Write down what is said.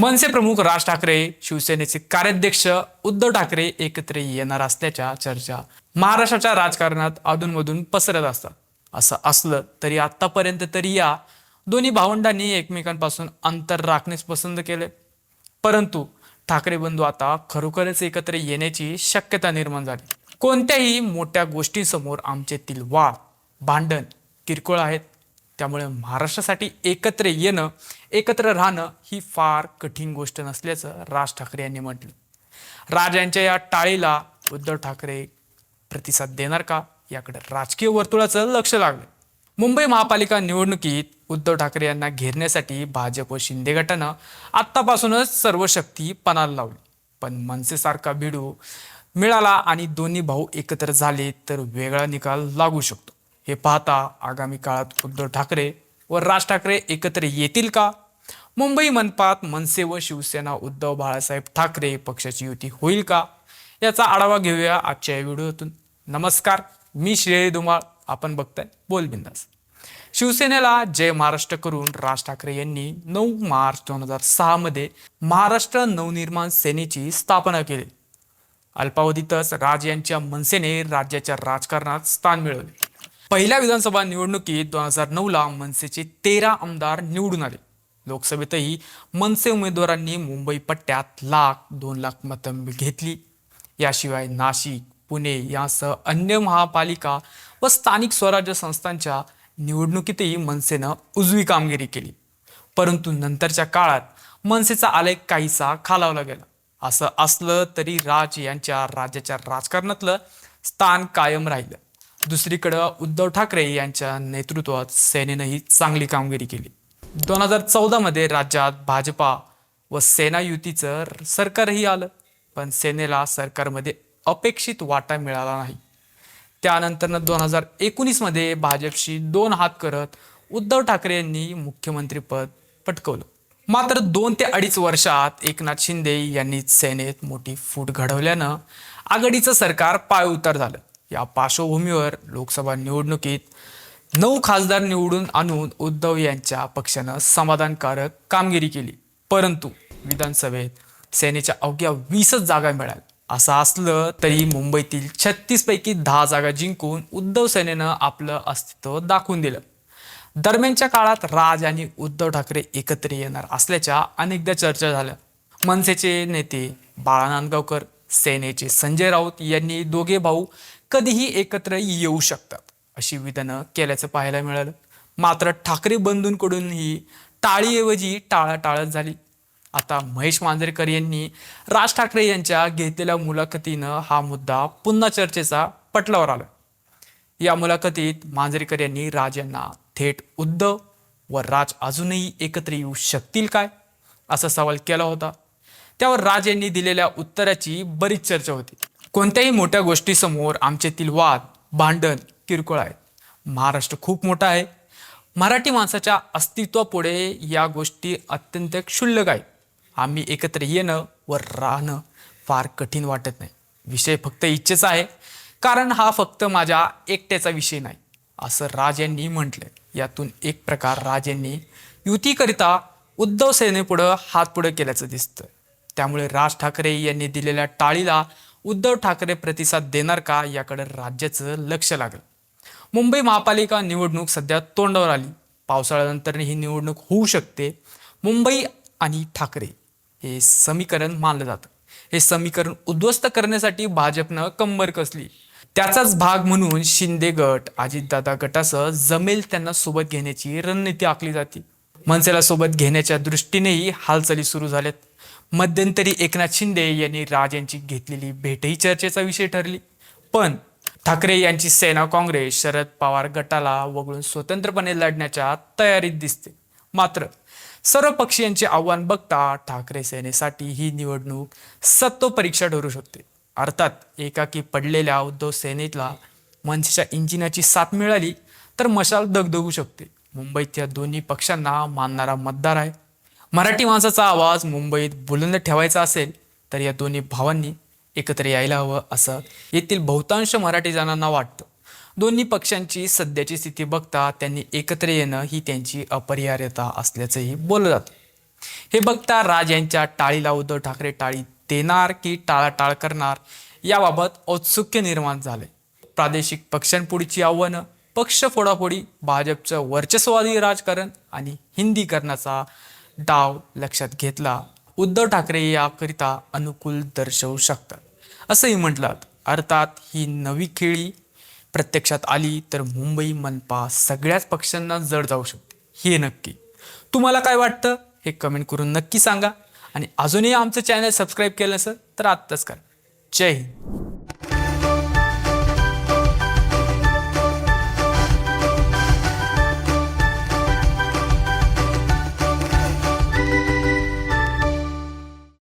मनसे प्रमुख राज ठाकरे शिवसेनेचे कार्याध्यक्ष उद्धव ठाकरे एकत्र येणार असल्याच्या चर्चा महाराष्ट्राच्या राजकारणात अधूनमधून पसरत असतात. असं असलं तरी आतापर्यंत तरी या दोन्ही भावंडांनी एकमेकांपासून अंतर राखणेच पसंत केले. परंतु ठाकरे बंधू आता खरोखरच एकत्र येण्याची शक्यता निर्माण झाली. कोणत्याही मोठ्या गोष्टींसमोर आमच्यातील वाद भांडण किरकोळ आहेत. त्यामुळे महाराष्ट्रासाठी एकत्र येणं एकत्र राहणं ही फार कठीण गोष्ट नसल्याचं राज ठाकरे यांनी म्हटलं. राज यांच्या या टाळीला उद्धव ठाकरे प्रतिसाद देणार का? याकडे राजकीय वर्तुळाचं लक्ष लागलं. मुंबई महापालिका निवडणुकीत उद्धव ठाकरे यांना घेरण्यासाठी भाजप व शिंदे गटानं आत्तापासूनच सर्व शक्ती पणाला लावली. पण मनसेसारखा भिडू मिळाला आणि दोन्ही भाऊ एकत्र झाले तर वेगळा निकाल लागू शकतो. हे पाहता आगामी काळात उद्धव ठाकरे व राज ठाकरे एकत्र येतील का? मुंबई मनपात मनसे व शिवसेना उद्धव बाळासाहेब ठाकरे पक्षाची युती होईल का? याचा आढावा घेऊया आजच्या या व्हिडिओतून. नमस्कार मी श्रेय धुमाळ आपण बघताय बोलबिंदास शिवसेनेला जय महाराष्ट्र करून राज ठाकरे यांनी नऊ मार्च दोन हजार सहामध्ये महाराष्ट्र नवनिर्माण सेनेची स्थापना केली. अल्पावधीतच राज यांच्या मनसेने राज्याच्या राजकारणात स्थान मिळवले. पहिल्या विधानसभा निवडणुकीत दोन हजार नऊला मनसेचे तेरा आमदार निवडून आले. लोकसभेतही मनसे उमेदवारांनी मुंबई पट्ट्यात लाख दोन लाख मतं घेतली. याशिवाय नाशिक पुणे यासह अन्य महापालिका व स्थानिक स्वराज्य संस्थांच्या निवडणुकीतही मनसेनं उजवी कामगिरी केली. परंतु नंतरच्या काळात मनसेचा आलेख काहीसा खालावला गेला. असं असलं तरी राज यांच्या राज्याच्या राजकारणातलं स्थान कायम राहिलं. दुसरीकडं उद्धव ठाकरे यांच्या नेतृत्वात सेनेनंही चांगली कामगिरी केली. दोन हजार चौदामध्ये राज्यात भाजपा व सेना युतीचं सरकारही आलं पण सेनेला सरकारमध्ये अपेक्षित वाटा मिळाला नाही. त्यानंतरनं दोन हजार एकोणीसमध्ये भाजपशी दोन हात करत उद्धव ठाकरे यांनी मुख्यमंत्रीपद पटकवलं. मात्र दोन ते अडीच वर्षात एकनाथ शिंदे यांनी सेनेत मोठी फूट घडवल्यानं आघाडीचं सरकार पायउतार झालं. या पार्श्वभूमीवर लोकसभा निवडणुकीत नऊ खासदार निवडून आणून उद्धव यांच्या पक्षानं समाधानकारक कामगिरी केली. परंतु विधानसभेत सेनेच्या अवघ्या वीसच जागा मिळाल्या. असं असलं तरी मुंबईतील छत्तीसपैकी दहा जागा जिंकून उद्धव सेनेनं आपलं अस्तित्व दाखवून दिलं. दरम्यानच्या काळात राज आणि उद्धव ठाकरे एकत्र येणार असल्याच्या अनेकदा चर्चा झाल्या. मनसेचे नेते बाळा नांदगावकर सेनेचे संजय राऊत यांनी दोघे भाऊ कधीही एकत्र येऊ शकतात. अशी विधानं केल्याचं पाहायला मिळालं. मात्र ठाकरे बंधूंकडून ही टाळीऐवजी टाळाटाळत झाली. आता महेश मांजरेकर यांनी राज ठाकरे यांच्या घेतलेल्या मुलाखतीनं हा मुद्दा पुन्हा चर्चेचा पटलावर आला. या मुलाखतीत मांजरेकर यांनी राज यांना थेट उद्धव व राज अजूनही एकत्र येऊ शकतील काय? असा सवाल केला होता. त्यावर राज यांनी दिलेल्या उत्तराची बरीच चर्चा होती. कोणत्याही मोठ्या गोष्टीसमोर आमच्यातील वाद भांडण किरकोळ आहेत. महाराष्ट्र खूप मोठा आहे. मराठी माणसाच्या अस्तित्वापुढे या गोष्टी अत्यंत क्षुल्लक आहेत. आम्ही एकत्र येणं व राहणं फार कठीण वाटत नाही. विषय फक्त इच्छेचा आहे. कारण हा फक्त माझ्या एकट्याचा विषय नाही असं राज यांनी म्हटलंय. यातून एक प्रकार राज यांनी युतीकरिता उद्धव सेनेपुढं हात पुढं केल्याचं दिसतं त्यामुळे राज ठाकरे यांनी दिलेल्या टाळीला उद्धव ठाकरे प्रतिसाद देणार का याकडे राज्याचं लक्ष लागलं. मुंबई महापालिका निवडणूक सध्या तोंडावर आली. पावसाळ्यानंतर ही निवडणूक होऊ शकते. मुंबई आणि ठाकरे हे समीकरण मानलं जातं. हे समीकरण उद्ध्वस्त करण्यासाठी भाजपनं कंबर कसली? त्याचाच भाग म्हणून शिंदे गट अजितदादा गटासह जमेल त्यांना सोबत घेण्याची रणनीती आखली जाते. मनसेला सोबत घेण्याच्या दृष्टीनेही हालचाली सुरू झाल्यात. मध्यंतरी एकनाथ शिंदे यांनी राज यांची घेतलेली भेटही चर्चेचा विषय ठरली. पण ठाकरे यांची सेना काँग्रेस शरद पवार गटाला वगळून स्वतंत्रपणे लढण्याच्या तयारीत दिसते. मात्र सर्व पक्षीयांचे आव्हान बघता ठाकरे सेनेसाठी ही निवडणूक सत्व परीक्षा ठरू शकते. अर्थात एकाकी पडलेल्या उद्धव सेनेतला मनसेच्या इंजिनाची साथ मिळाली तर मशाल दगदगू शकते. मुंबईतल्या दोन्ही पक्षांना मानणारा मतदार आहे. मराठी माणसाचा आवाज मुंबईत बुलंद ठेवायचा असेल तर या दोन्ही भावांनी एकत्र यायला हवं असं येथील बहुतांश मराठी जणांना वाटतं. दोन्ही पक्षांची सध्याची स्थिती बघता त्यांनी एकत्र येणं ही त्यांची अपरिहार्यता असल्याचंही बोललं जातं. हे बघता राज यांच्या टाळीला उद्धव ठाकरे टाळी देणार की टाळाटाळ करणार याबाबत औत्सुक्य निर्माण झाले प्रादेशिक पक्षांपुढची आव्हानं पक्ष फोडाफोडी भाजपचं वर्चस्ववादी राजकारण आणि हिंदीकरणाचा डाव लक्षात घेतला. उद्धव ठाकरे याकरिता अनुकूल दर्शवू शकतात. असंही म्हटलं अर्थात ही नवी खेळी प्रत्यक्षात आली तर मुंबई मनपा सगळ्याच पक्षांना जड जाऊ शकते. हे नक्की. तुम्हाला काय वाटतं? हे कमेंट करून नक्की सांगा. आणि अजूनही आमचं चॅनल सबस्क्राईब केलं नसेल तर आत्ताच करा. जय हिंद.